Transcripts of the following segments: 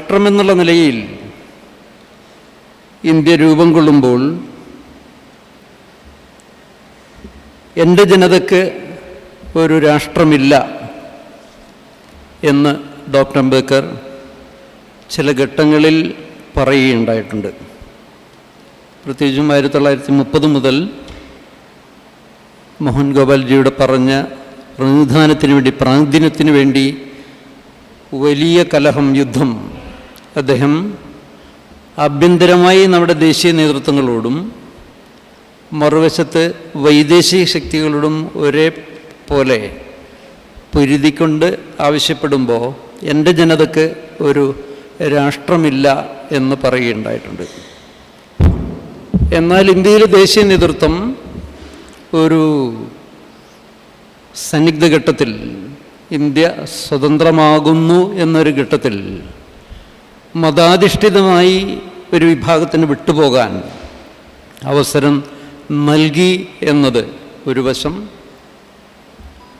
രാഷ്ട്രമെന്നുള്ള നിലയിൽ ഇന്ത്യ രൂപം കൊള്ളുമ്പോൾ എന്റെ ജനതയ്ക്ക് ഒരു രാഷ്ട്രമില്ല എന്ന് ഡോക്ടർ അംബേദ്കർ ചില ഘട്ടങ്ങളിൽ പറയുകയുണ്ടായിട്ടുണ്ട്. പ്രത്യേകിച്ചും ആയിരത്തി തൊള്ളായിരത്തി മുപ്പത് മുതൽ മോഹൻ ഗോപാൽജിയുടെ പറഞ്ഞ പ്രതിനിധാനത്തിന് വേണ്ടി പ്രാതിനിധ്യത്തിന് വേണ്ടി വലിയ കലഹം യുദ്ധം അദ്ദേഹം ആഭ്യന്തരമായി നമ്മുടെ ദേശീയ നേതൃത്വങ്ങളോടും മറുവശത്ത് വൈദേശിക ശക്തികളോടും ഒരേ പോലെ പൊരുതിക്കൊണ്ട് ആവശ്യപ്പെടുമ്പോൾ എന്റെ ജനതയ്ക്ക് ഒരു രാഷ്ട്രമില്ല എന്ന് പറയുകയുണ്ടായിട്ടുണ്ട്. എന്നാൽ ഇന്ത്യയിലെ ദേശീയ നേതൃത്വം ഒരു സന്നിഗ്ധ ഘട്ടത്തിൽ ഇന്ത്യ സ്വതന്ത്രമാകുന്നു എന്നൊരു ഘട്ടത്തിൽ മതാധിഷ്ഠിതമായി ഒരു വിഭാഗത്തിന് വിട്ടുപോകാൻ അവസരം നൽകി എന്നത് ഒരു വശം.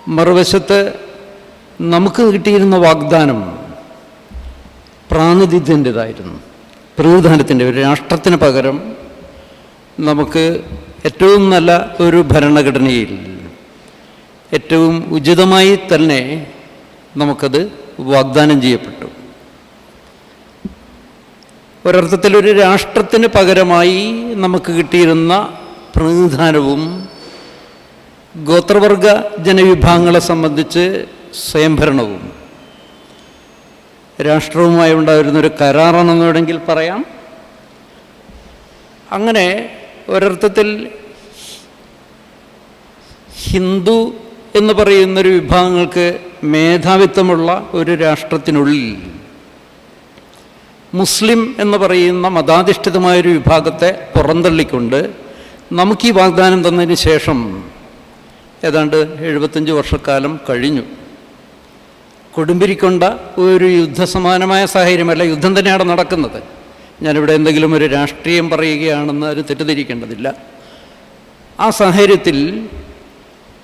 മറുവശത്ത് നമുക്ക് കിട്ടിയിരുന്ന വാഗ്ദാനം പ്രാതിനിധ്യന്റെതായിരുന്നു പ്രതിനിധാനത്തിന്റെ ഒരു രാഷ്ട്രത്തിന് പകരം നമുക്ക് ഏറ്റവും നല്ല ഒരു ഭരണഘടനയിൽ ഏറ്റവും ഉചിതമായി തന്നെ നമുക്കത് വാഗ്ദാനം ചെയ്യപ്പെട്ടു. ഒരർത്ഥത്തിൽ ഒരു രാഷ്ട്രത്തിന് പകരമായി നമുക്ക് കിട്ടിയിരുന്ന പ്രതിനിധാനവും ഗോത്രവർഗ ജനവിഭാഗങ്ങളെ സംബന്ധിച്ച് സ്വയംഭരണവും. രാഷ്ട്രവുമായി ഉണ്ടായിരുന്നൊരു കരാറാണെന്ന് വേണമെങ്കിൽ പറയാം. അങ്ങനെ ഒരർത്ഥത്തിൽ ഹിന്ദു എന്ന് പറയുന്നൊരു വിഭാഗങ്ങൾക്ക് മേധാവിത്വമുള്ള ഒരു രാഷ്ട്രത്തിനുള്ളിൽ മുസ്ലിം എന്ന് പറയുന്ന മതാധിഷ്ഠിതമായൊരു വിഭാഗത്തെ പുറന്തള്ളിക്കൊണ്ട് നമുക്ക് ഈ വാഗ്ദാനം തന്നതിന് ശേഷം ഏതാണ്ട് എഴുപത്തഞ്ച് വർഷക്കാലം കഴിഞ്ഞു. കൊടുമ്പിരിക്കൊണ്ട ഒരു യുദ്ധസമാനമായ സാഹചര്യമല്ല യുദ്ധം തന്നെയാണ് നടക്കുന്നത്. ഞാനിവിടെ എന്തെങ്കിലും ഒരു രാഷ്ട്രീയം പറയുകയാണെന്ന് അത് തെറ്റിദ്ധരിക്കേണ്ടതില്ല. ആ സാഹചര്യത്തിൽ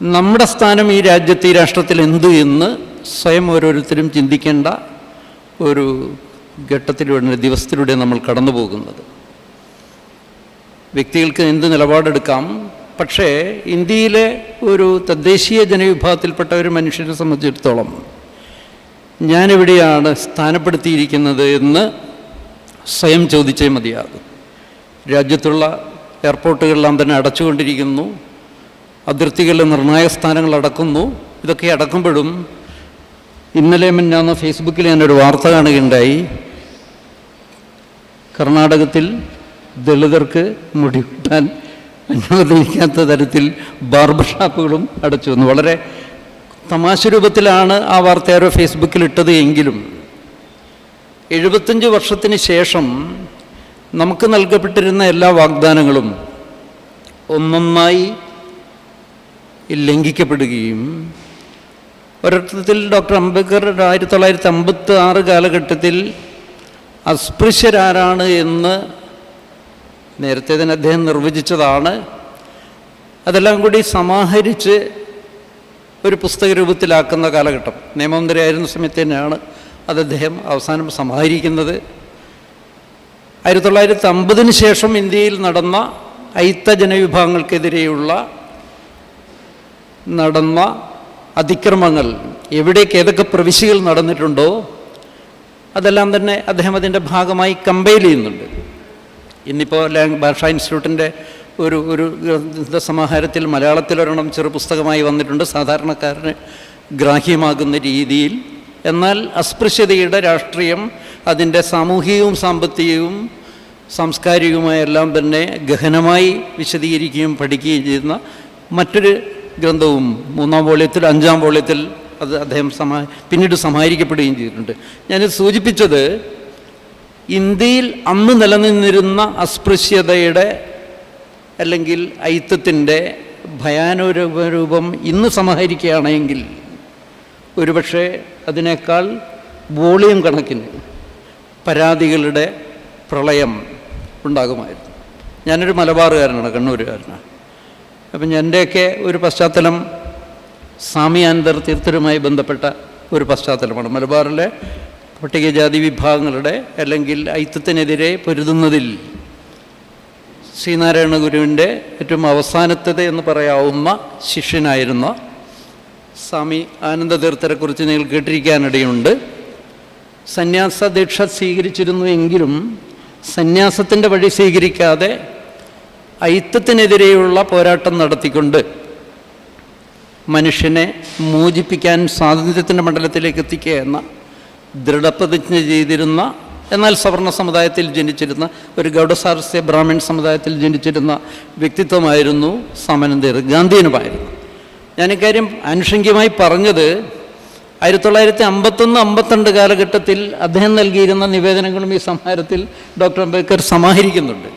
നമ്മുടെ സ്ഥാനം ഈ രാജ്യത്ത് ഈ രാഷ്ട്രത്തിൽ എന്ത് എന്ന് സ്വയം ഓരോരുത്തരും ചിന്തിക്കേണ്ട ഒരു ഘട്ടത്തിലൂടെ ദിവസത്തിലൂടെ നമ്മൾ കടന്നു പോകുന്നത് വ്യക്തികൾക്ക് എന്ത് നിലപാടെടുക്കാം? പക്ഷേ ഇന്ത്യയിലെ ഒരു തദ്ദേശീയ ജനവിഭാഗത്തിൽപ്പെട്ട ഒരു മനുഷ്യനെ സംബന്ധിച്ചിടത്തോളം ഞാനെവിടെയാണ് സ്ഥാനപ്പെടുത്തിയിരിക്കുന്നത് എന്ന് സ്വയം ചോദിച്ചേ മതിയാകും. രാജ്യത്തുള്ള എയർപോർട്ടുകളെല്ലാം തന്നെ അടച്ചുകൊണ്ടിരിക്കുന്നു. അതിർത്തികളിലെ നിർണായക സ്ഥാനങ്ങൾ അടക്കുന്നു. ഇതൊക്കെ അടക്കുമ്പോഴും ഇന്നലെ മുന്നാന്ന് ഫേസ്ബുക്കിൽ ഞാനൊരു വാർത്ത കാണുകയുണ്ടായി. കർണാടകത്തിൽ ദളിതർക്ക് മുടി വെട്ടാൻ അനുവദിക്കാത്ത തരത്തിൽ ബാർബർ ഷാപ്പുകളും അടച്ചു വന്നു. വളരെ തമാശ രൂപത്തിലാണ് ആ വാർത്ത ആരോ ഫേസ്ബുക്കിൽ ഇട്ടത് എങ്കിലും എഴുപത്തഞ്ച് വർഷത്തിന് ശേഷം നമുക്ക് നൽകപ്പെട്ടിരുന്ന എല്ലാ വാഗ്ദാനങ്ങളും ഒന്നൊന്നായി ലംഘിക്കപ്പെടുകയും ഒരർത്ഥത്തിൽ ഡോക്ടർ അംബേദ്കർ ആയിരത്തി തൊള്ളായിരത്തി അമ്പത്തി ആറ് കാലഘട്ടത്തിൽ അസ്പൃശ്യരാരാണ് എന്ന് നേരത്തെ തന്നെ അദ്ദേഹം നിർവചിച്ചതാണ്. അതെല്ലാം കൂടി സമാഹരിച്ച് ഒരു പുസ്തക രൂപത്തിലാക്കുന്ന കാലഘട്ടം. നിയമമന്ത്രിയായിരുന്ന സമയത്ത് തന്നെയാണ് അത് അദ്ദേഹം അവസാനം സമാഹരിക്കുന്നത്. ആയിരത്തി തൊള്ളായിരത്തി അമ്പതിന് ശേഷം ഇന്ത്യയിൽ നടന്ന അയിത്ത ജനവിഭാഗങ്ങൾക്കെതിരെയുള്ള നടന്ന അതിക്രമങ്ങൾ എവിടേക്ക് ഏതൊക്കെ പ്രവിശ്യകൾ നടന്നിട്ടുണ്ടോ അതെല്ലാം തന്നെ അദ്ദേഹം അതിന്റെ ഭാഗമായി കമ്പൈൽ ചെയ്യുന്നുണ്ട്. ഇന്നിപ്പോൾ ഭാഷാ ഇൻസ്റ്റിറ്റ്യൂട്ടിന്റെ ഒരു ഒരു ഗ്രന്ഥസമാഹാരത്തിൽ മലയാളത്തിലൊരെണ്ണം ചെറു പുസ്തകമായി വന്നിട്ടുണ്ട്. സാധാരണക്കാരന് ഗ്രാഹ്യമാകുന്ന രീതിയിൽ. എന്നാൽ അസ്പൃശ്യതയുടെ രാഷ്ട്രീയം അതിന്റെ സാമൂഹികവും സാമ്പത്തികവും സാംസ്കാരികവുമായ എല്ലാം തന്നെ ഗഹനമായി വിശദീകരിക്കുകയും പഠിക്കുകയും ചെയ്യുന്ന മറ്റൊരു ഗ്രന്ഥവും മൂന്നാം വോള്യത്തിൽ അഞ്ചാം വോള്യത്തിൽ അത് അദ്ദേഹം സമാ പിന്നീട് സമാഹരിക്കപ്പെടുകയും ചെയ്തിട്ടുണ്ട്. ഞാൻ സൂചിപ്പിച്ചത് ഇന്ത്യയിൽ അന്ന് നിലനിന്നിരുന്ന അസ്പൃശ്യതയുടെ അല്ലെങ്കിൽ ഐത്തത്തിന്റെ ഭയാനരൂപം ഇന്ന് സമാഹരിക്കുകയാണെങ്കിൽ ഒരുപക്ഷെ അതിനേക്കാൾ വോളിയം കണക്കിന് പരാതികളുടെ പ്രളയം ഉണ്ടാകുമായിരുന്നു. ഞാനൊരു മലബാറുകാരനാണ് കണ്ണൂരുകാരനാണ്. അപ്പം എന്റെയൊക്കെ ഒരു പശ്ചാത്തലം സ്വാമിയാനന്ദർ തീർത്ഥരുമായി ബന്ധപ്പെട്ട ഒരു പശ്ചാത്തലമാണ്. മലബാറിലെ പട്ടികജാതി വിഭാഗങ്ങളുടെ അല്ലെങ്കിൽ ഐത്തത്തിനെതിരെ പൊരുതുന്നതിൽ ശ്രീനാരായണ ഗുരുവിന്റെ ഏറ്റവും അവസാനത്തത് എന്ന് പറയാവുന്ന ശിഷ്യനായിരുന്ന സ്വാമി ആനന്ദതീർത്ഥരെക്കുറിച്ച് നിങ്ങൾ കേട്ടിരിക്കാനിടയുണ്ട്. സന്യാസ ദീക്ഷ സ്വീകരിച്ചിരുന്നു എങ്കിലും സന്യാസത്തിന്റെ വഴി സ്വീകരിക്കാതെ ഐത്തത്തിനെതിരെയുള്ള പോരാട്ടം നടത്തിക്കൊണ്ട് മനുഷ്യനെ മോചിപ്പിക്കാൻ സ്വാതന്ത്ര്യത്തിന്റെ മണ്ഡലത്തിലേക്ക് എത്തിക്കുക എന്ന ദൃഢപ്രതിജ്ഞ ചെയ്തിരുന്ന എന്നാൽ സവർണ സമുദായത്തിൽ ജനിച്ചിരുന്ന ഒരു ഗൗഡസാരസ്യ ബ്രാഹ്മൺ സമുദായത്തിൽ ജനിച്ചിരുന്ന വ്യക്തിത്വമായിരുന്നു സാമാനന്ദർ ഗാന്ധിയനുമായിരുന്നു. ഞാൻ ഇക്കാര്യം ആനുഷംഗികമായി പറഞ്ഞത് ആയിരത്തി തൊള്ളായിരത്തി അമ്പത്തൊന്ന് അമ്പത്തിരണ്ട് കാലഘട്ടത്തിൽ അദ്ദേഹം നൽകിയിരുന്ന നിവേദനങ്ങളും ഈ സംഹാരത്തിൽ ഡോക്ടർ അംബേദ്കർ സമാഹരിക്കുന്നുണ്ട്.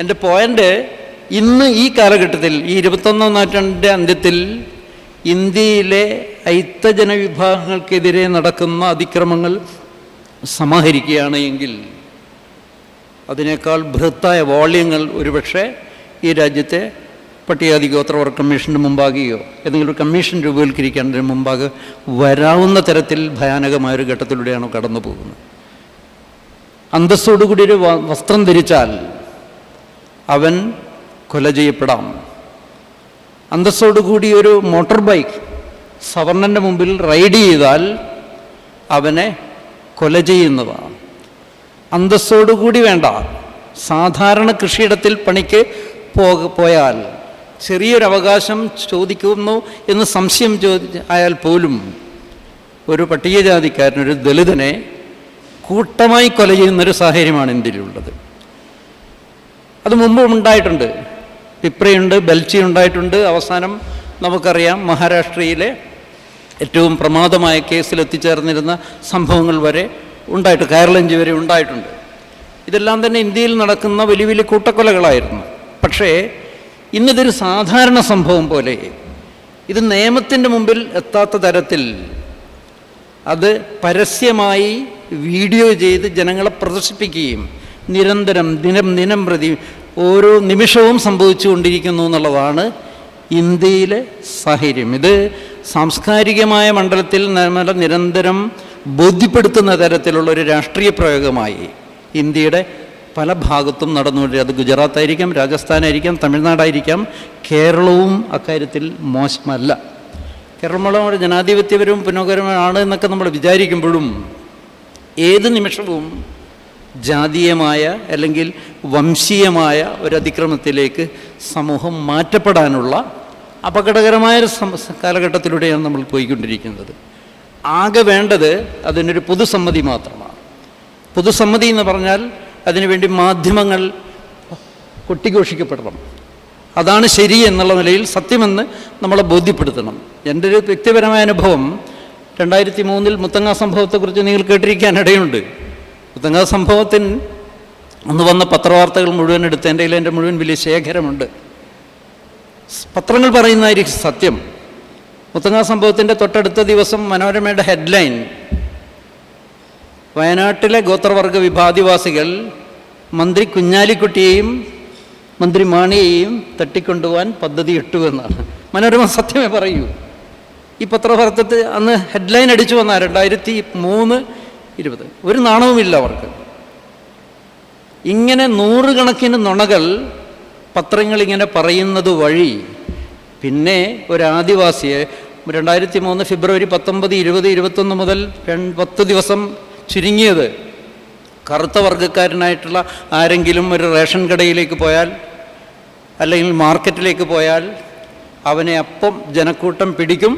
എന്റെ പോയിന്റ് ഇന്ന് ഈ കാലഘട്ടത്തിൽ ഈ ഇരുപത്തൊന്നാം നൂറ്റാണ്ടിന്റെ അന്ത്യത്തിൽ ഇന്ത്യയിലെ ഐത്തജന വിഭാഗങ്ങൾക്കെതിരെ നടക്കുന്ന അതിക്രമങ്ങൾ സമാഹരിക്കുകയാണ് എങ്കിൽ അതിനേക്കാൾ ബൃഹത്തായ വോള്യങ്ങൾ ഒരുപക്ഷെ ഈ രാജ്യത്തെ പട്ടികാതി ഗോത്രവർഗ കമ്മീഷന്റെ മുമ്പാകെയോ ഏതെങ്കിലും ഒരു കമ്മീഷൻ രൂപവൽക്കരിക്കേണ്ടതിന് മുമ്പാകെ വരാവുന്ന തരത്തിൽ ഭയാനകമായൊരു ഘട്ടത്തിലൂടെയാണ് കടന്നു പോകുന്നത്? അന്തസ്സോടുകൂടി ഒരു വസ്ത്രം ധരിച്ചാൽ അവൻ കൊല ചെയ്യപ്പെടാം. അന്തസ്സോടുകൂടി ഒരു മോട്ടോർ ബൈക്ക് സവർണന്റെ മുമ്പിൽ റൈഡ് ചെയ്താൽ അവനെ കൊല ചെയ്യുന്നതാണ്. അന്തസ്സോടുകൂടി വേണ്ട. സാധാരണ കൃഷിയിടത്തിൽ പണിക്ക് പോക പോയാൽ ചെറിയൊരു അവകാശം ചോദിക്കുന്നു എന്ന് സംശയം ചോദി ആയാൽ പോലും ഒരു പട്ടികജാതിക്കാരൻ ഒരു ദളിതനെ കൂട്ടമായി കൊല ചെയ്യുന്നൊരു സാഹചര്യമാണ് ഇന്ത്യയിലുള്ളത്. അത് മുമ്പും ഉണ്ടായിട്ടുണ്ട്. പിപ്രയുണ്ട് ബെൽച്ചി ഉണ്ടായിട്ടുണ്ട്. അവസാനം നമുക്കറിയാം മഹാരാഷ്ട്രയിലെ ഏറ്റവും പ്രമാദമായ കേസിൽ എത്തിച്ചേർന്നിരുന്ന സംഭവങ്ങൾ വരെ ഉണ്ടായിട്ട് കയർലഞ്ച് വരെ ഉണ്ടായിട്ടുണ്ട്. ഇതെല്ലാം തന്നെ ഇന്ത്യയിൽ നടക്കുന്ന വലിയ വലിയ കൂട്ടക്കൊലകളായിരുന്നു. പക്ഷേ ഇന്നിതൊരു സാധാരണ സംഭവം പോലെ ഇത് നിയമത്തിന്റെ മുമ്പിൽ എത്താത്ത തരത്തിൽ അത് പരസ്യമായി വീഡിയോ ചെയ്ത് ജനങ്ങളെ പ്രദർശിപ്പിക്കുകയും നിരന്തരം ദിനം ദിനം പ്രതി ഓരോ നിമിഷവും സംഭവിച്ചുകൊണ്ടിരിക്കുന്നു എന്നുള്ളതാണ് ഇന്ത്യയിലെ സാഹചര്യം. ഇത് സാംസ്കാരികമായ മണ്ഡലത്തിൽ നമ്മളെ നിരന്തരം ബോധ്യപ്പെടുത്തുന്ന തരത്തിലുള്ള ഒരു രാഷ്ട്രീയ പ്രയോഗമായി ഇന്ത്യയുടെ പല ഭാഗത്തും നടന്നുകൊണ്ട് അത് ഗുജറാത്തായിരിക്കാം രാജസ്ഥാനായിരിക്കാം തമിഴ്നാടായിരിക്കാം. കേരളവും അക്കാര്യത്തിൽ മോശമല്ല. കേരളമുള്ള ജനാധിപത്യപരവും പുനോകരമാണ് എന്നൊക്കെ നമ്മൾ വിചാരിക്കുമ്പോഴും ഏത് നിമിഷവും ജാതീയമായ അല്ലെങ്കിൽ വംശീയമായ ഒരു അതിക്രമത്തിലേക്ക് സമൂഹം മാറ്റപ്പെടാനുള്ള അപകടകരമായ കാലഘട്ടത്തിലൂടെയാണ് നമ്മൾ പോയിക്കൊണ്ടിരിക്കുന്നത്. ആകെ വേണ്ടത് അതിനൊരു പൊതുസമ്മതി മാത്രമാണ്. പൊതുസമ്മതി എന്ന് പറഞ്ഞാൽ അതിനുവേണ്ടി മാധ്യമങ്ങൾ കൊട്ടിഘോഷിക്കപ്പെടണം. അതാണ് ശരി എന്നുള്ള നിലയിൽ സത്യമെന്ന് നമ്മളെ ബോധ്യപ്പെടുത്തണം. എന്റെ ഒരു വ്യക്തിപരമായ അനുഭവം രണ്ടായിരത്തി മൂന്നിൽ മുത്തങ്ങ സംഭവത്തെക്കുറിച്ച് നിങ്ങൾ കേട്ടിരിക്കാനിടയുണ്ട് മുത്തങ്ങ സംഭവത്തിന് അന്ന് വന്ന പത്രവാർത്തകൾ മുഴുവൻ എടുത്ത് എന്റെ കയ്യിൽ എന്റെ മുഴുവൻ വലിയ ശേഖരമുണ്ട്. പത്രങ്ങൾ പറയുന്നതായിരിക്കും സത്യം. മുത്തങ്ങ സംഭവത്തിന്റെ തൊട്ടടുത്ത ദിവസം മനോരമയുടെ ഹെഡ്ലൈൻ. വയനാട്ടിലെ ഗോത്രവർഗ വിഭാദിവാസികൾ മന്ത്രി കുഞ്ഞാലിക്കുട്ടിയെയും മന്ത്രി മാണിയെയും തട്ടിക്കൊണ്ടുപോകാൻ പദ്ധതി ഇട്ടു എന്നാണ്. മനോരമ സത്യമേ പറയൂ. ഈ പത്രവാർത്തത്തിൽ അന്ന് ഹെഡ്ലൈൻ അടിച്ചു വന്ന രണ്ടായിരത്തി മൂന്ന് ഇരുപത്. ഒരു നാണവുമില്ല അവർക്ക്. ഇങ്ങനെ നൂറുകണക്കിന് നുണകൾ പത്രങ്ങളിങ്ങനെ പറയുന്നത് വഴി പിന്നെ ഒരു ആദിവാസിയെ രണ്ടായിരത്തി മൂന്ന് ഫെബ്രുവരി പത്തൊമ്പത് ഇരുപത് ഇരുപത്തൊന്ന് മുതൽ പത്ത് ദിവസം ചുരുങ്ങിയത്. കറുത്ത വർഗക്കാരനായിട്ടുള്ള ആരെങ്കിലും ഒരു റേഷൻ കടയിലേക്ക് പോയാൽ അല്ലെങ്കിൽ മാർക്കറ്റിലേക്ക് പോയാൽ അവനെ അപ്പം ജനക്കൂട്ടം പിടിക്കും.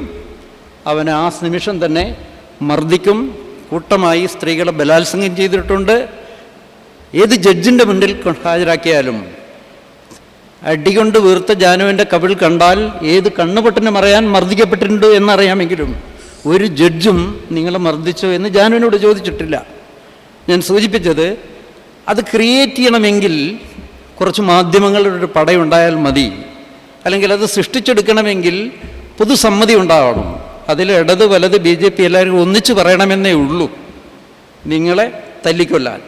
അവനെ ആ നിമിഷം തന്നെ മർദ്ദിക്കും. കൂട്ടമായി സ്ത്രീകളെ ബലാത്സംഗം ചെയ്തിട്ടുണ്ട്. ഏത് ജഡ്ജിന്റെ മുന്നിൽ ഹാജരാക്കിയാലും അടികൊണ്ട് വീർത്ത ജാനുവിന്റെ കവിൾ കണ്ടാൽ ഏത് കണ്ണുപൊട്ടനെ മറയാൻ മർദ്ദിക്കപ്പെട്ടിട്ടുണ്ട് എന്നറിയാമെങ്കിലും ഒരു ജഡ്ജും നിങ്ങളെ മർദ്ദിച്ചോ എന്ന് ജാനുവിനോട് ചോദിച്ചിട്ടില്ല. ഞാൻ സൂചിപ്പിച്ചത് അത് ക്രിയേറ്റ് ചെയ്യണമെങ്കിൽ കുറച്ച് മാധ്യമങ്ങളുടെ ഒരു പടയുണ്ടായാൽ മതി. അല്ലെങ്കിൽ അത് സൃഷ്ടിച്ചെടുക്കണമെങ്കിൽ പൊതുസമ്മതി ഉണ്ടാവണം. അതിൽ ഇടത് വലത് ബി ജെ പി എല്ലാവരും ഒന്നിച്ചു പറയണമെന്നേ ഉള്ളൂ. നിങ്ങളെ തല്ലിക്കൊല്ലാൻ.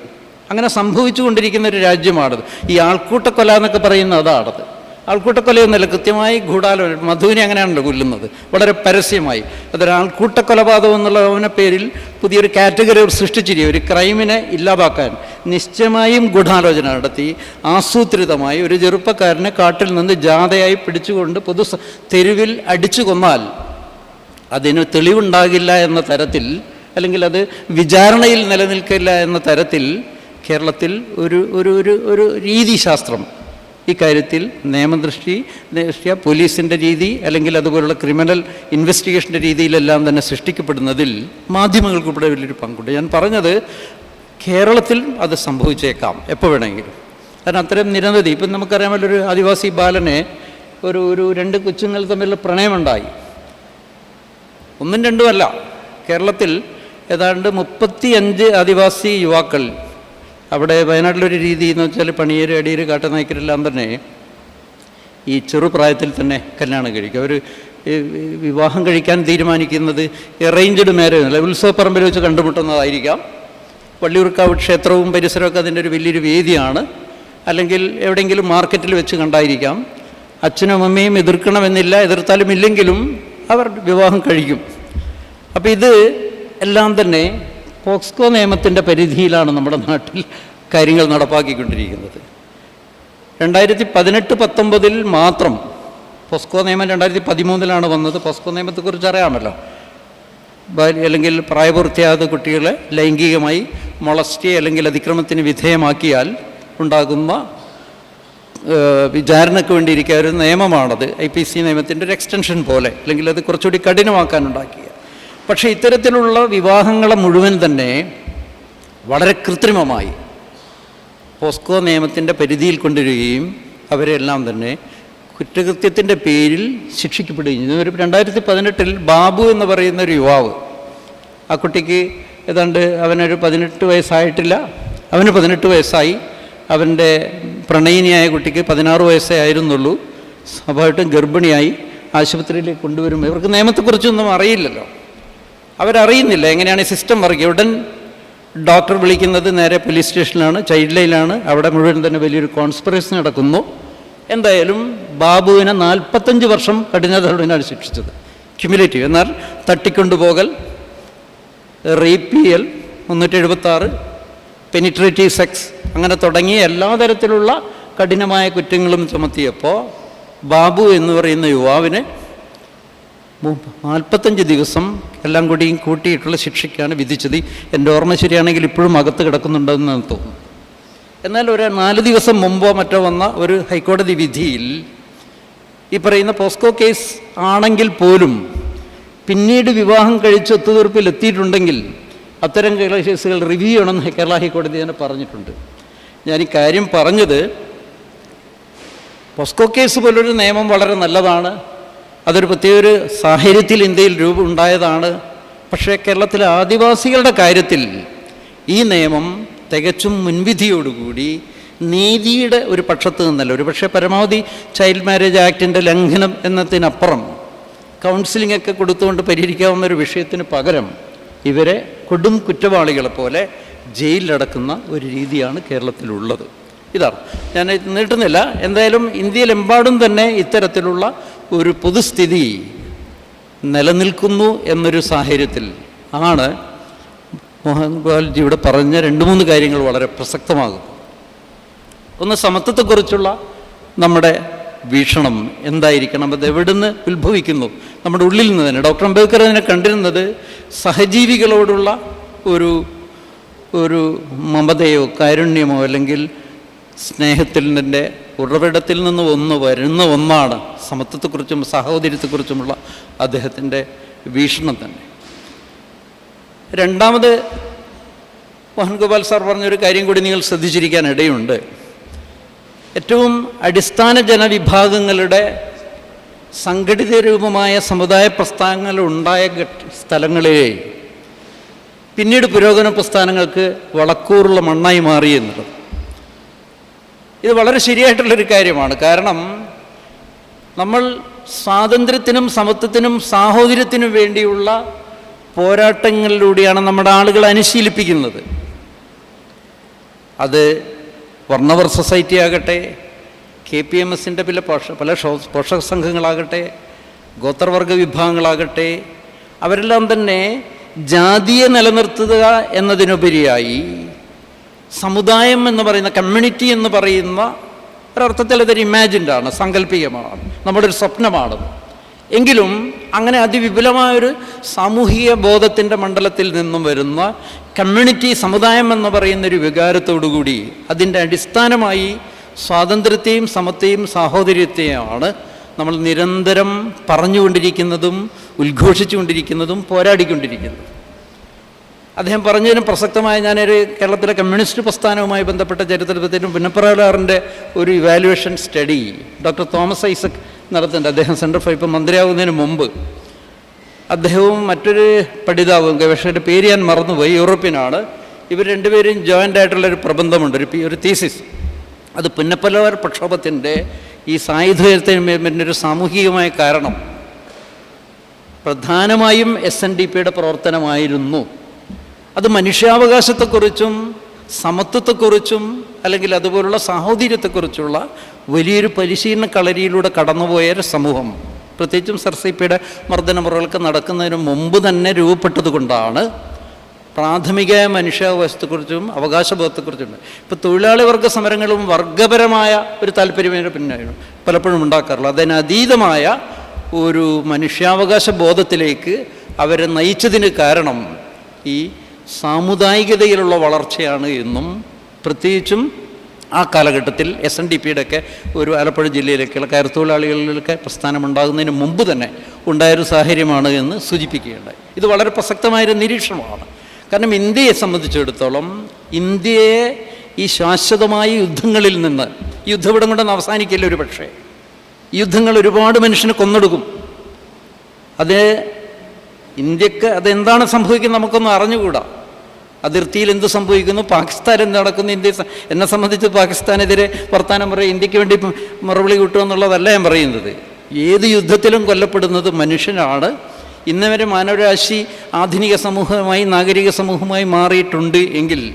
അങ്ങനെ സംഭവിച്ചുകൊണ്ടിരിക്കുന്ന ഒരു രാജ്യമാണത്. ഈ ആൾക്കൂട്ടക്കൊല എന്നൊക്കെ പറയുന്ന അതാണത്. ആൾക്കൂട്ടക്കൊലയൊന്നുമല്ല കൃത്യമായി ഗൂഢാലോചന. മധുവിനെ അങ്ങനെയാണല്ലോ കൊല്ലുന്നത്. വളരെ പരസ്യമായി. അതൊരു ആൾക്കൂട്ടക്കൊലപാതകം എന്നുള്ള പേരിൽ പുതിയൊരു കാറ്റഗറി അവർ സൃഷ്ടിച്ചിരിക്കുക ഒരു ക്രൈമിനെ ഇല്ലാതാക്കാൻ നിശ്ചയമായും ഗൂഢാലോചന നടത്തി. ആസൂത്രിതമായി ഒരു ചെറുപ്പക്കാരനെ കാട്ടിൽ നിന്ന് ജാഥയായി പിടിച്ചുകൊണ്ട് പൊതു തെരുവിൽ അടിച്ചു കൊന്നാൽ അതിന് തെളിവുണ്ടാകില്ല എന്ന തരത്തിൽ അല്ലെങ്കിൽ അത് വിചാരണയിൽ നിലനിൽക്കില്ല എന്ന തരത്തിൽ കേരളത്തിൽ ഒരു ഒരു ഒരു ഒരു രീതിശാസ്ത്രം ഇക്കാര്യത്തിൽ നിയമദൃഷ്ടി ദൃഷ്ടിയ പോലീസിന്റെ രീതി അല്ലെങ്കിൽ അതുപോലുള്ള ക്രിമിനൽ ഇൻവെസ്റ്റിഗേഷന്റെ രീതിയിലെല്ലാം തന്നെ സൃഷ്ടിക്കപ്പെടുന്നതിൽ മാധ്യമങ്ങൾക്ക് ഇവിടെ വലിയൊരു പങ്കുണ്ട്. ഞാൻ പറഞ്ഞത് കേരളത്തിൽ അത് സംഭവിച്ചേക്കാം. എപ്പോൾ വേണമെങ്കിലും. കാരണം അത്തരം നിരവധി ഇപ്പം നമുക്കറിയാമല്ലോ ഒരു ആദിവാസി ബാലനെ ഒരു ഒരു രണ്ട് കൊച്ചുങ്ങൾ തമ്മിലുള്ള പ്രണയമുണ്ടായി. ഒന്നും രണ്ടുമല്ല. കേരളത്തിൽ ഏതാണ്ട് മുപ്പത്തിയഞ്ച് ആദിവാസി യുവാക്കൾ അവിടെ വയനാട്ടിലൊരു രീതി എന്ന് വെച്ചാൽ പണിയേര് അടിയേര് കാട്ടുനായ്ക്കരെല്ലാം തന്നെ ഈ ചെറുപ്രായത്തിൽ തന്നെ കല്യാണം കഴിക്കും. അവർ വിവാഹം കഴിക്കാൻ തീരുമാനിക്കുന്നത് എറേഞ്ച്ഡ് മാരേജ് അല്ല ഉത്സവപ്പറമ്പിൽ വെച്ച് കണ്ടുമുട്ടുന്നതായിരിക്കാം. വള്ളിയൂർക്കാവ് ക്ഷേത്രവും പരിസരമൊക്കെ അതിന്റെ ഒരു വലിയൊരു വേദിയാണ്. അല്ലെങ്കിൽ എവിടെയെങ്കിലും മാർക്കറ്റിൽ വെച്ച് കണ്ടായിരിക്കാം. അച്ഛനും അമ്മയും എതിർക്കണമെന്നില്ല എതിർത്താലും ഇല്ലെങ്കിലും അവർ വിവാഹം കഴിക്കും. അപ്പോൾ ഇത് എല്ലാം തന്നെ പോക്സ്കോ നിയമത്തിന്റെ പരിധിയിലാണ് നമ്മുടെ നാട്ടിൽ കാര്യങ്ങൾ നടപ്പാക്കിക്കൊണ്ടിരിക്കുന്നത്. രണ്ടായിരത്തി പതിനെട്ട് പത്തൊമ്പതിൽ മാത്രം പോസ്കോ നിയമം രണ്ടായിരത്തി പതിമൂന്നിലാണ് വന്നത്. പോസ്കോ നിയമത്തെക്കുറിച്ച് അറിയാമല്ലോ. അല്ലെങ്കിൽ പ്രായപൂർത്തിയാകാത്ത കുട്ടികളെ ലൈംഗികമായി മൊളസ്റ്റി അല്ലെങ്കിൽ അതിക്രമത്തിന് വിധേയമാക്കിയാൽ ഉണ്ടാകുന്ന വിചാരണയ്ക്ക് വേണ്ടിയിരിക്കുക ഒരു നിയമമാണത്. ഐ പി സി നിയമത്തിന്റെ ഒരു എക്സ്റ്റൻഷൻ പോലെ അല്ലെങ്കിൽ അത് കുറച്ചുകൂടി കഠിനമാക്കാനുണ്ടാക്കിയ. പക്ഷേ ഇത്തരത്തിലുള്ള വിവാഹങ്ങളെ മുഴുവൻ തന്നെ വളരെ കൃത്രിമമായി പോസ്കോ നിയമത്തിന്റെ പരിധിയിൽ കൊണ്ടുവരികയും അവരെല്ലാം തന്നെ കുറ്റകൃത്യത്തിന്റെ പേരിൽ ശിക്ഷിക്കപ്പെടുകയും ഒരു രണ്ടായിരത്തി പതിനെട്ടിൽ ബാബു എന്ന് പറയുന്ന ഒരു യുവാവ് ആ കുട്ടിക്ക് ഏതാണ്ട് അവനൊരു പതിനെട്ട് വയസ്സായിട്ടില്ല. അവന് പതിനെട്ട് വയസ്സായി. അവന്റെ പ്രണയിനിയായ കുട്ടിക്ക് പതിനാറ് വയസ്സേ ആയിരുന്നുള്ളൂ. സ്വാഭാവികമായിട്ടും ഗർഭിണിയായി ആശുപത്രിയിലേക്ക് കൊണ്ടുവരുമ്പോൾ ഇവർക്ക് നിയമത്തെക്കുറിച്ചൊന്നും അറിയില്ലല്ലോ. അവരറിയുന്നില്ല എങ്ങനെയാണ് ഈ സിസ്റ്റം വർക്ക്. ഉടൻ ഡോക്ടർ വിളിക്കുന്നത് നേരെ പോലീസ് സ്റ്റേഷനിലാണ് ചൈൽഡ് ലൈനിലാണ്. അവിടെ മുഴുവൻ തന്നെ വലിയൊരു കോൺസ്പിറേഷൻ നടക്കുന്നു. എന്തായാലും ബാബുവിനെ നാൽപ്പത്തഞ്ച് വർഷം കഠിനതടവിനാണ് ശിക്ഷിച്ചത് ക്യുമുലേറ്റീവ്. എന്നാൽ തട്ടിക്കൊണ്ടുപോകൽ റേപ്പ് ചെയ്യൽ മുന്നൂറ്റി എഴുപത്താറ് പെനിട്രേറ്റീവ് സെക്സ് അങ്ങനെ തുടങ്ങിയ എല്ലാ തരത്തിലുള്ള കഠിനമായ കുറ്റങ്ങളും ചുമത്തിയപ്പോൾ ബാബു എന്ന് പറയുന്ന യുവാവിന് നാൽപ്പത്തഞ്ച് ദിവസം എല്ലാം കൂടിയും കൂട്ടിയിട്ടുള്ള ശിക്ഷയ്ക്കാണ് വിധിച്ചത്. എന്റെ ഓർമ്മ ശരിയാണെങ്കിൽ ഇപ്പോഴും അകത്ത് കിടക്കുന്നുണ്ടെന്ന് തോന്നുന്നു. എന്നാൽ ഒരു നാല് ദിവസം മുമ്പോ മറ്റോ വന്ന ഒരു ഹൈക്കോടതി വിധിയിൽ ഈ പറയുന്ന പോസ്കോ കേസ് ആണെങ്കിൽ പോലും പിന്നീട് വിവാഹം കഴിച്ച് ഒത്തുതീർപ്പിൽ എത്തിയിട്ടുണ്ടെങ്കിൽ അത്തരം കേസുകൾ റിവ്യൂ ചെയ്യണമെന്ന് കേരള ഹൈക്കോടതി തന്നെ പറഞ്ഞിട്ടുണ്ട്. ഞാൻ ഈ കാര്യം പറഞ്ഞത് പോസ്കോ കേസ് പോലൊരു നിയമം വളരെ നല്ലതാണ്. അതൊരു പ്രത്യേക ഒരു സാഹചര്യത്തിൽ ഇന്ത്യയിൽ രൂപം ഉണ്ടായതാണ്. പക്ഷേ കേരളത്തിലെ ആദിവാസികളുടെ കാര്യത്തിൽ ഈ നിയമം തികച്ചും മുൻവിധിയോടുകൂടി നീതിയുടെ ഒരു പക്ഷത്ത് നിന്നല്ല. ഒരു പക്ഷേ പരമാവധി ചൈൽഡ് മാരേജ് ആക്ടിന്റെ ലംഘനം എന്നതിനപ്പുറം കൗൺസിലിംഗ് ഒക്കെ കൊടുത്തുകൊണ്ട് പരിഹരിക്കാവുന്ന ഒരു വിഷയത്തിന് പകരം ഇവരെ കൊടും കുറ്റവാളികളെ പോലെ ജയിലിലടക്കുന്ന ഒരു രീതിയാണ് കേരളത്തിലുള്ളത്. ഇതാണ്. ഞാൻ നീട്ടുന്നില്ല. എന്തായാലും ഇന്ത്യയിലെമ്പാടും തന്നെ ഇത്തരത്തിലുള്ള ഒരു പൊതുസ്ഥിതി നിലനിൽക്കുന്നു എന്നൊരു സാഹചര്യത്തിൽ ആണ് മോഹൻ ഗോൽജി ഇവിടെ പറഞ്ഞ രണ്ട് മൂന്ന് കാര്യങ്ങൾ വളരെ പ്രസക്തമാകും. ഒന്ന് സമത്വത്തെക്കുറിച്ചുള്ള നമ്മുടെ വീക്ഷണം എന്തായിരിക്കണം? അത് എവിടുന്ന് ഉത്ഭവിക്കുന്നു? നമ്മുടെ ഉള്ളിൽ നിന്ന് തന്നെ. ഡോക്ടർ അംബേദ്കർ അതിനെ കണ്ടിരുന്നത് സഹജീവികളോടുള്ള ഒരു ഒരു മമതയോ കാരുണ്യമോ അല്ലെങ്കിൽ സ്നേഹത്തിന്റെ ഉറവിടത്തിൽ നിന്ന് ഒന്ന് വരുന്ന ഒന്നാണ് സമത്വത്തെക്കുറിച്ചും സഹോദര്യത്തെക്കുറിച്ചുമുള്ള അദ്ദേഹത്തിന്റെ വീക്ഷണം തന്നെ. രണ്ടാമത് മോഹൻഗോപാൽ സാർ പറഞ്ഞൊരു കാര്യം കൂടി നിങ്ങൾ ശ്രദ്ധിച്ചിരിക്കാൻ ഇടയുണ്ട്. ഏറ്റവും അടിസ്ഥാന ജനവിഭാഗങ്ങളുടെ സംഘടിത രൂപമായ സമുദായ പ്രസ്ഥാനങ്ങൾ ഉണ്ടായ സ്ഥലങ്ങളിലെ പിന്നീട് പുരോഗമന പ്രസ്ഥാനങ്ങൾക്ക് വളക്കൂറുള്ള മണ്ണായി മാറി എന്നുള്ളത് ഇത് വളരെ ശരിയായിട്ടുള്ളൊരു കാര്യമാണ്. കാരണം നമ്മൾ സ്വാതന്ത്ര്യത്തിനും സമത്വത്തിനും സാഹോദര്യത്തിനും വേണ്ടിയുള്ള പോരാട്ടങ്ങളിലൂടെയാണ് നമ്മുടെ ആളുകൾ അനുശീലിപ്പിക്കുന്നത്. അത് വർണവർ സൊസൈറ്റി ആകട്ടെ കെ പി എം എസിന്റെ പല പോഷ പല പോഷക സംഘങ്ങളാകട്ടെ ഗോത്രവർഗ വിഭാഗങ്ങളാകട്ടെ അവരെല്ലാം തന്നെ ജാതിയെ നിലനിർത്തുക എന്നതിനുപരിയായി സമുദായം എന്ന് പറയുന്ന കമ്മ്യൂണിറ്റി എന്ന് പറയുന്ന ഒരർത്ഥത്തിൽ അതൊരു ഇമാജിൻഡാണ് സങ്കല്പികമാണ് നമ്മുടെ ഒരു സ്വപ്നമാണ്. എങ്കിലും അങ്ങനെ അതിവിപുലമായൊരു സാമൂഹിക ബോധത്തിന്റെ മണ്ഡലത്തിൽ നിന്നും വരുന്ന കമ്മ്യൂണിറ്റി സമുദായം എന്ന് പറയുന്നൊരു വികാരത്തോടുകൂടി അതിന്റെ അടിസ്ഥാനമായി സ്വാതന്ത്ര്യത്തെയും സമത്തെയും സാഹോദര്യത്തെയുമാണ് നമ്മൾ നിരന്തരം പറഞ്ഞുകൊണ്ടിരിക്കുന്നതും ഉദ്ഘോഷിച്ചുകൊണ്ടിരിക്കുന്നതും പോരാടിക്കൊണ്ടിരിക്കുന്നതും. അദ്ദേഹം പറഞ്ഞതിനും പ്രസക്തമായ ഞാനൊരു കേരളത്തിലെ കമ്മ്യൂണിസ്റ്റ് പ്രസ്ഥാനവുമായി ബന്ധപ്പെട്ട ചരിത്രത്തിലും പുന്നപ്രകാറിന്റെ ഒരു evaluation study doctor Thomas Isaac നടത്തുന്നുണ്ട്. അദ്ദേഹം സെൻട്രൽ ഫോർ ഇപ്പം മന്ത്രിയാവുന്നതിന് മുമ്പ് അദ്ദേഹവും മറ്റൊരു പഠിതാവും ഗവേഷകന്റെ പേര് ഞാൻ മറന്നുപോയി. യൂറോപ്യനാണ്. ഇവർ രണ്ടുപേരും ജോയിന്റ് ആയിട്ടുള്ളൊരു പ്രബന്ധമുണ്ട്. ഒരു ഒരു തീസിസ് അത് പുന്നപ്പലവർ പ്രക്ഷോഭത്തിന്റെ ഈ സായുധത്തിന് ഒരു സാമൂഹികമായ കാരണം. പ്രധാനമായും എസ് എൻ ഡി പിയുടെ പ്രവർത്തനമായിരുന്നു. അത് മനുഷ്യാവകാശത്തെക്കുറിച്ചും സമത്വത്തെക്കുറിച്ചും അല്ലെങ്കിൽ അതുപോലുള്ള സാഹോദര്യത്തെക്കുറിച്ചുള്ള വലിയൊരു പരിശീലന കളരിയിലൂടെ കടന്നുപോയ ഒരു സമൂഹം. പ്രത്യേകിച്ചും സർ സി പിയുടെ മർദ്ദനമുറകൾക്ക് നടക്കുന്നതിന് മുമ്പ് തന്നെ രൂപപ്പെട്ടതുകൊണ്ടാണ് പ്രാഥമിക മനുഷ്യാവകാശത്തെക്കുറിച്ചും അവകാശബോധത്തെക്കുറിച്ചും. ഇപ്പോൾ തൊഴിലാളി വർഗ സമരങ്ങളും വർഗപരമായ ഒരു താല്പര്യമേ പിന്നെ പലപ്പോഴും ഉണ്ടാക്കാറുള്ളൂ അതിനതീതമായ ഒരു മനുഷ്യാവകാശ ബോധത്തിലേക്ക് അവരെ നയിച്ചതിന് കാരണം ഈ സാമുദായികതയിലുള്ള വളർച്ചയാണ് എന്നും പ്രത്യേകിച്ചും ആ കാലഘട്ടത്തിൽ എസ് എൻ ഡി പിയുടെ ഒക്കെ ഒരു ആലപ്പുഴ ജില്ലയിലേക്കുള്ള കയർത്തൊഴിലാളികളിലൊക്കെ പ്രസ്ഥാനം ഉണ്ടാകുന്നതിന് മുമ്പ് തന്നെ ഉണ്ടായൊരു സാഹചര്യമാണ് എന്ന് സൂചിപ്പിക്കുകയുണ്ടായി. ഇത് വളരെ പ്രസക്തമായൊരു നിരീക്ഷണമാണ്. കാരണം ഇന്ത്യയെ സംബന്ധിച്ചിടത്തോളം ഇന്ത്യയെ ഈ ശാശ്വതമായ യുദ്ധങ്ങളിൽ നിന്ന് യുദ്ധം ഇവിടെ കൊണ്ടൊന്ന് അവസാനിക്കില്ല ഒരു പക്ഷേ. യുദ്ധങ്ങൾ ഒരുപാട് മനുഷ്യനെ കൊന്നെടുക്കും. അത് ഇന്ത്യയ്ക്ക് അതെന്താണ് സംഭവിക്കുന്നത് നമുക്കൊന്നും അറിഞ്ഞുകൂടാ. അതിർത്തിയിൽ എന്ത് സംഭവിക്കുന്നു? പാകിസ്ഥാൻ എന്ത് നടക്കുന്നു? ഇന്ത്യ എന്നെ സംബന്ധിച്ച് പാകിസ്ഥാനെതിരെ വർത്തമാനം പറയും ഇന്ത്യയ്ക്ക് വേണ്ടി മറുപടി കിട്ടുക എന്നുള്ളതല്ല ഞാൻ പറയുന്നത്. ഏത് യുദ്ധത്തിലും കൊല്ലപ്പെടുന്നത് മനുഷ്യനാണ്. ഇന്ന് വരെ മാനവരാശി ആധുനിക സമൂഹമായി നാഗരിക സമൂഹമായി മാറിയിട്ടുണ്ട് എങ്കിൽ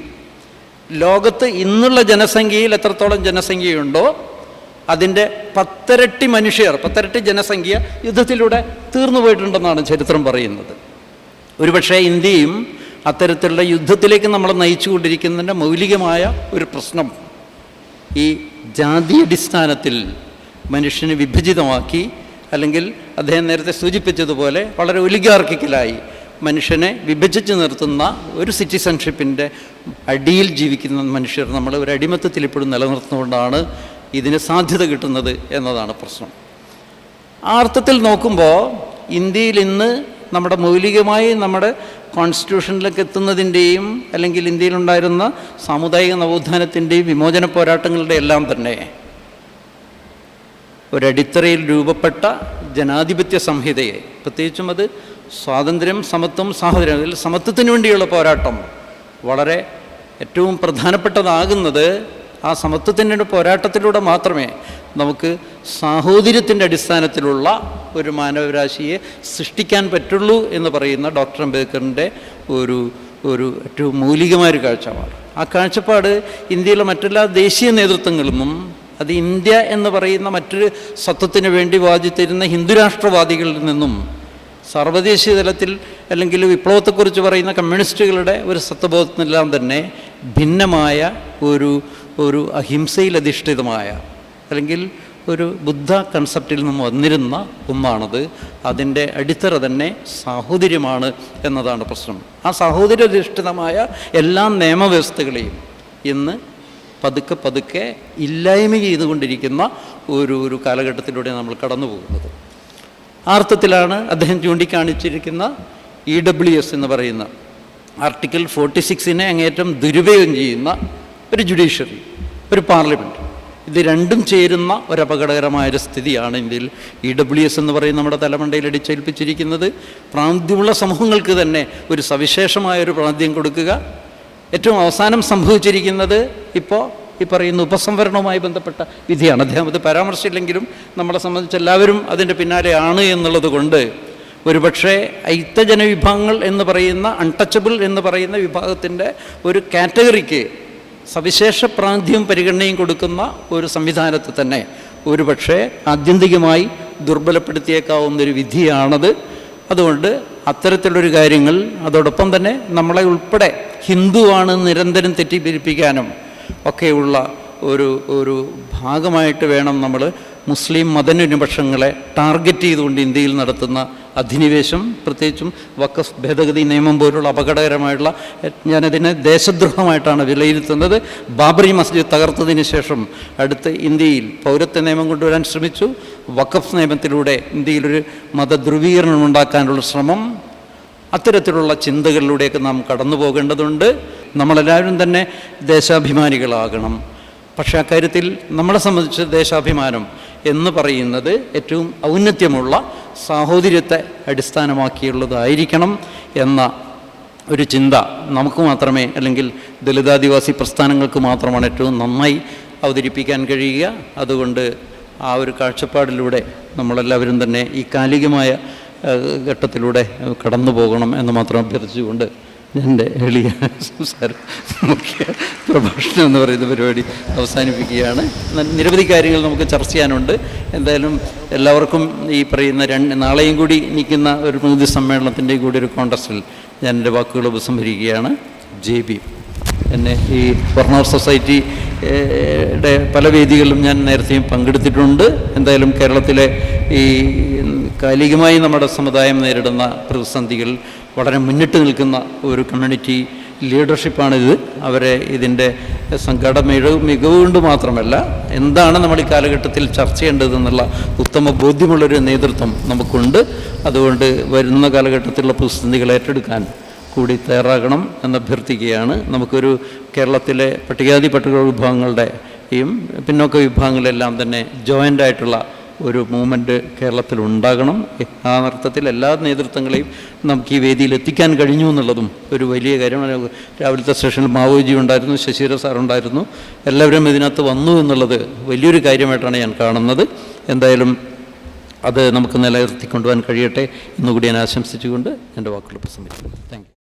ലോകത്ത് ഇന്നുള്ള ജനസംഖ്യയിൽ എത്രത്തോളം ജനസംഖ്യയുണ്ടോ അതിന്റെ പത്തരട്ടി മനുഷ്യർ പത്തരട്ടി ജനസംഖ്യ യുദ്ധത്തിലൂടെ തീർന്നു പോയിട്ടുണ്ടെന്നാണ് ചരിത്രം പറയുന്നത്. ഒരുപക്ഷേ ഇന്ത്യയും അത്തരത്തിലുള്ള യുദ്ധത്തിലേക്ക് നമ്മളെ നയിച്ചുകൊണ്ടിരിക്കുന്നതിന്റെ മൗലികമായ ഒരു പ്രശ്നം ഈ ജാതിയടിസ്ഥാനത്തിൽ മനുഷ്യനെ വിഭജിതമാക്കി അല്ലെങ്കിൽ അദ്ദേഹം നേരത്തെ സൂചിപ്പിച്ചതുപോലെ വളരെ ഒലിഗാർക്കിക്കലായി മനുഷ്യനെ വിഭജിച്ച് നിർത്തുന്ന ഒരു സിറ്റിസൺഷിപ്പിന്റെ അടിയിൽ ജീവിക്കുന്ന മനുഷ്യർ നമ്മൾ ഒരു അടിമത്തത്തിൽ ഇപ്പോഴും നിലനിർത്തുന്നതുകൊണ്ടാണ് ഇതിന് സാധ്യത കിട്ടുന്നത് എന്നതാണ് പ്രശ്നം. ആ അർത്ഥത്തിൽ നോക്കുമ്പോൾ ഇന്ത്യയിൽ ഇന്ന് നമ്മുടെ മൗലികമായി നമ്മുടെ കോൺസ്റ്റിറ്റ്യൂഷനിലേക്ക് എത്തുന്നതിന്റെയും അല്ലെങ്കിൽ ഇന്ത്യയിലുണ്ടായിരുന്ന സാമുദായിക നവോത്ഥാനത്തിന്റെയും വിമോചന പോരാട്ടങ്ങളുടെ എല്ലാം തന്നെ ഒരടിത്തറയിൽ രൂപപ്പെട്ട ജനാധിപത്യ സംഹിതയെ പ്രത്യേകിച്ചും അത് സ്വാതന്ത്ര്യം സമത്വം സാഹോദര്യം അതിൽ സമത്വത്തിന് വേണ്ടിയുള്ള പോരാട്ടം വളരെ ഏറ്റവും പ്രധാനപ്പെട്ടതാകുന്നത് ആ സമത്വത്തിന്റെ പോരാട്ടത്തിലൂടെ മാത്രമേ നമുക്ക് സാഹോദര്യത്തിന്റെ അടിസ്ഥാനത്തിലുള്ള ഒരു മാനവരാശിയെ സൃഷ്ടിക്കാൻ പറ്റുള്ളൂ എന്ന് പറയുന്ന ഡോക്ടർ അംബേദ്കറിന്റെ ഒരു ഒരു ഏറ്റവും മൗലികമായൊരു കാഴ്ചപ്പാട്. ആ കാഴ്ചപ്പാട് ഇന്ത്യയിലെ മറ്റെല്ലാ ദേശീയ നേതൃത്വങ്ങളിലും അത് ഇന്ത്യ എന്ന് പറയുന്ന മറ്റൊരു സത്വത്തിന് വേണ്ടി വാദിച്ചിരുന്ന ഹിന്ദുരാഷ്ട്രവാദികളിൽ നിന്നും സർവദേശീയ തലത്തിൽ അല്ലെങ്കിൽ വിപ്ലവത്തെക്കുറിച്ച് പറയുന്ന കമ്മ്യൂണിസ്റ്റുകളുടെ ഒരു സത്വബോധത്തിനെല്ലാം തന്നെ ഭിന്നമായ ഒരു ഒരു അഹിംസയിൽ അധിഷ്ഠിതമായ അല്ലെങ്കിൽ ഒരു ബുദ്ധ കൺസെപ്റ്റിൽ നിന്നും വന്നിരുന്ന ഒന്നാണത്. അതിന്റെ അടിത്തറ തന്നെ സാഹോദര്യമാണ് എന്നതാണ് പ്രശ്നം. ആ സാഹോദര്യാധിഷ്ഠിതമായ എല്ലാ നിയമവ്യവസ്ഥകളെയും ഇന്ന് പതുക്കെ പതുക്കെ ഇല്ലായ്മ ചെയ്തുകൊണ്ടിരിക്കുന്ന ഒരു ഒരു കാലഘട്ടത്തിലൂടെ നമ്മൾ കടന്നു പോകുന്നത് ആ അർത്ഥത്തിലാണ് അദ്ദേഹം ചൂണ്ടിക്കാണിച്ചിരിക്കുന്ന ഇ ഡബ്ല്യു എസ് എന്ന് പറയുന്ന ആർട്ടിക്കിൾ ഫോർട്ടി സിക്സിനെ അങ്ങേറ്റം ദുരുപയോഗം ചെയ്യുന്ന ഒരു ജുഡീഷ്യറി ഒരു പാർലമെന്റ് ഇത് രണ്ടും ചേരുന്ന ഒരു അപകടകരമായൊരു സ്ഥിതിയാണ് ഇന്ത്യയിൽ ഇ ഡബ്ല്യു എസ് എന്ന് പറയുന്ന നമ്മുടെ തലമണ്ടയിൽ അടിച്ചേൽപ്പിച്ചിരിക്കുന്നത്. പ്രാന്തിയുള്ള സമൂഹങ്ങൾക്ക് തന്നെ ഒരു സവിശേഷമായൊരു പ്രാന്തിയം കൊടുക്കുക. ഏറ്റവും അവസാനം സംഭവിച്ചിരിക്കുന്നത് ഇപ്പോൾ ഈ പറയുന്ന ഉപസംവരണവുമായി ബന്ധപ്പെട്ട വിധിയാണ്. അദ്ദേഹം അത് പരാമർശമില്ലെങ്കിലും നമ്മളെ സംബന്ധിച്ച് എല്ലാവരും അതിന്റെ പിന്നാലെയാണ് എന്നുള്ളത് കൊണ്ട് ഒരുപക്ഷെ ഐത്തജനവിഭാഗങ്ങൾ എന്ന് പറയുന്ന അൺടച്ചബിൾ എന്ന് പറയുന്ന വിഭാഗത്തിന്റെ ഒരു കാറ്റഗറിക്ക് സവിശേഷ പ്രാന്തിയും പരിഗണനയും കൊടുക്കുന്ന ഒരു സംവിധാനത്തെ തന്നെ ഒരുപക്ഷെ ആത്യന്തികമായി ദുർബലപ്പെടുത്തിയേക്കാവുന്നൊരു വിധിയാണത്. അതുകൊണ്ട് അത്തരത്തിലൊരു കാര്യങ്ങൾ അതോടൊപ്പം തന്നെ നമ്മളെ ഉൾപ്പെടെ ഹിന്ദുവാണ് നിരന്തരം തെറ്റിദ്ധരിപ്പിക്കാനും ഒക്കെയുള്ള ഒരു ഒരു ഭാഗമായിട്ട് വേണം നമ്മൾ മുസ്ലിം മതന്യൂനപക്ഷങ്ങളെ ടാർഗറ്റ് ചെയ്തുകൊണ്ട് ഇന്ത്യയിൽ നടത്തുന്ന അധിനിവേശം പ്രത്യേകിച്ചും വക്കഫ് ഭേദഗതി നിയമം പോലുള്ള അപകടകരമായിട്ടുള്ള ഞാനതിനെ ദേശദ്രോഹമായിട്ടാണ് വിലയിരുത്തുന്നത്. ബാബറി മസ്ജിദ് തകർത്തതിന് ശേഷം അടുത്ത് ഇന്ത്യയിൽ പൗരത്വ നിയമം കൊണ്ടുവരാൻ ശ്രമിച്ചു. വക്കഫ് നിയമത്തിലൂടെ ഇന്ത്യയിലൊരു മതധ്രുവീകരണം ഉണ്ടാക്കാനുള്ള ശ്രമം. അത്തരത്തിലുള്ള ചിന്തകളിലൂടെയൊക്കെ നാം കടന്നു പോകേണ്ടതുണ്ട്. നമ്മളെല്ലാവരും തന്നെ ദേശാഭിമാനികളാകണം. പക്ഷേ അക്കാര്യത്തിൽ നമ്മളെ സംബന്ധിച്ച് ദേശാഭിമാനം എന്ന് പറയുന്നത് ഏറ്റവും ഔന്നത്യമുള്ള സാഹോദര്യത്തെ അടിസ്ഥാനമാക്കിയുള്ളതായിരിക്കണം എന്ന ഒരു ചിന്ത നമുക്ക് മാത്രമേ അല്ലെങ്കിൽ ദളിതാദിവാസി പ്രസ്ഥാനങ്ങൾക്ക് മാത്രമാണ് ഏറ്റവും നന്നായി അവതരിപ്പിക്കാൻ കഴിയുക. അതുകൊണ്ട് ആ ഒരു കാഴ്ചപ്പാടിലൂടെ നമ്മളെല്ലാവരും തന്നെ ഈ കാലികമായ ഘട്ടത്തിലൂടെ കടന്നു പോകണം എന്ന് മാത്രം അഭ്യർത്ഥിച്ചുകൊണ്ട് എന്റെ എളിയ സംസാരം മുഖ്യ പ്രഭാഷണം എന്ന് പറയുന്ന പരിപാടി അവസാനിപ്പിക്കുകയാണ്. നിരവധി കാര്യങ്ങൾ നമുക്ക് ചർച്ച ചെയ്യാനുണ്ട്. എന്തായാലും എല്ലാവർക്കും ഈ പറയുന്ന രണ്ട് നാളെയും കൂടി നിൽക്കുന്ന ഒരു പ്രതിനിധി സമ്മേളനത്തിന്റെയും കൂടി ഒരു കോൺടസ്റ്റിൽ ഞാൻ എന്റെ വാക്കുകൾ ഉപസംഹരിക്കുകയാണ്. J B. എന്നെ ഈ ഫർണർ സൊസൈറ്റി യുടെ പല വേദികളിലും ഞാൻ നേരത്തെയും പങ്കെടുത്തിട്ടുണ്ട്. എന്തായാലും കേരളത്തിലെ ഈ കാലികമായി നമ്മുടെ സമുദായം നേരിടുന്ന പ്രതിസന്ധികൾ വളരെ മുന്നിട്ട് നിൽക്കുന്ന ഒരു കമ്മ്യൂണിറ്റി ലീഡർഷിപ്പാണിത് അവരെ ഇതിന്റെ സംഘടന മികവ് മികവ് കൊണ്ട് മാത്രമല്ല എന്താണ് നമ്മൾ ഈ കാലഘട്ടത്തിൽ ചർച്ച ചെയ്യേണ്ടതെന്നുള്ള ഉത്തമ ബോധ്യമുള്ളൊരു നേതൃത്വം നമുക്കുണ്ട്. അതുകൊണ്ട് വരുന്ന കാലഘട്ടത്തിലുള്ള പ്രതിസന്ധികൾ ഏറ്റെടുക്കാൻ കൂടി തയ്യാറാകണം എന്ന് അഭ്യർത്ഥിക്കുകയാണ് നമുക്കൊരു കേരളത്തിലെ പട്ടികാതി പട്ടിക വിഭാഗങ്ങളുടെയും പിന്നോക്ക വിഭാഗങ്ങളെല്ലാം തന്നെ ജോയിന്റ് ആയിട്ടുള്ള ഒരു മൂവ്മെന്റ് കേരളത്തിൽ ഉണ്ടാകണം ആ അർത്ഥത്തിൽ എല്ലാ നേതൃത്വങ്ങളെയും നമുക്ക് ഈ വേദിയിൽ എത്തിക്കാൻ കഴിഞ്ഞു എന്നുള്ളതും ഒരു വലിയ കാര്യമാണ്. രാവിലത്തെ സെഷനിൽ മാവോജി ഉണ്ടായിരുന്നു ശശീര സാറുണ്ടായിരുന്നു എല്ലാവരും ഇതിനകത്ത് വന്നു എന്നുള്ളത് വലിയൊരു കാര്യമായിട്ടാണ് ഞാൻ കാണുന്നത്. എന്തായാലും അത് നമുക്ക് നിലനിർത്തിക്കൊണ്ടുപോകാൻ കഴിയട്ടെ എന്നുകൂടി ഞാൻ ആശംസിച്ചുകൊണ്ട് എന്റെ വാക്കുകൾ പ്രസംഗിക്കുന്നു. താങ്ക്